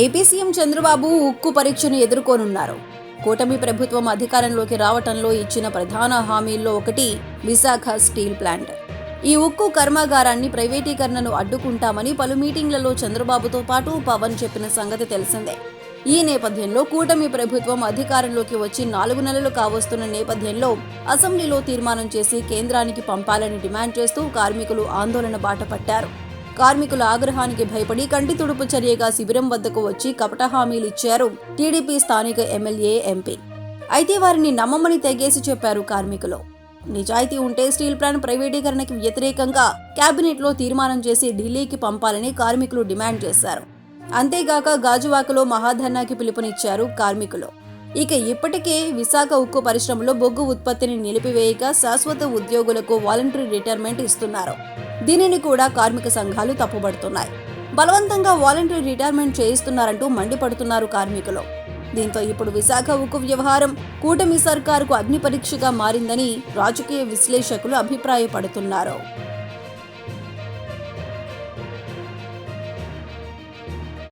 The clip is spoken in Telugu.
ఏపీ సీఎం చంద్రబాబు ఉక్కు పరీక్షను ఎదుర్కోనున్నారు. కూటమి ప్రభుత్వం అధికారంలోకి రావటంలో ఇచ్చిన ప్రధాన హామీల్లో ఒకటి విశాఖ స్టీల్ ప్లాంట్. ఈ ఉక్కు కర్మాగారాన్ని ప్రైవేటీకరణను అడ్డుకుంటామని పలు మీటింగ్లలో చంద్రబాబుతో పాటు పవన్ చెప్పిన సంగతి తెలిసిందే. ఈ నేపథ్యంలో కూటమి ప్రభుత్వం అధికారంలోకి వచ్చి నాలుగు నెలలు కావస్తున్న నేపథ్యంలో అసెంబ్లీలో తీర్మానం చేసి కేంద్రానికి పంపాలని డిమాండ్ చేస్తూ కార్మికులు ఆందోళన బాట పట్టారు. కార్మికుల ఆగ్రహానికి భయపడి కంటి తుడుపు చర్యగా శిబిరం వద్దకు వచ్చి కపట హామీలు ఇచ్చారు టీడీపీ స్థానిక ఎమ్మెల్యే ఎంపీ. అయితే వారిని నమ్మమని తెగేసి చెప్పారు కార్మికులు. నిజాయితీ ఉంటే స్టీల్ ప్లాంట్ ప్రైవేటీకరణకి వ్యతిరేకంగా కేబినెట్లో తీర్మానం చేసి ఢిల్లీకి పంపాలని కార్మికులు డిమాండ్ చేశారు. అంతేగాక గాజువాకలో మహాధర్నాకి పిలుపునిచ్చారు కార్మికులు. ఇక ఇప్పటికే విశాఖ ఉక్కు పరిశ్రమలో బొగ్గు ఉత్పత్తిని నిలిపివేయక శాశ్వత ఉద్యోగులకు వాలంటరీ రిటైర్మెంట్ ఇస్తున్నారు. దీనిని కూడా కార్మిక సంఘాలు తప్పుబడుతున్నాయి. బలవంతంగా వాలంటరీ రిటైర్మెంట్ చేయిస్తున్నారంటూ మండిపడుతున్నారు కార్మికులు. దీంతో ఇప్పుడు విశాఖ ఉక్కు వ్యవహారం కూటమి సర్కారుకు అగ్ని పరీక్షగా మారిందని రాజకీయ విశ్లేషకులు అభిప్రాయపడుతున్నారు.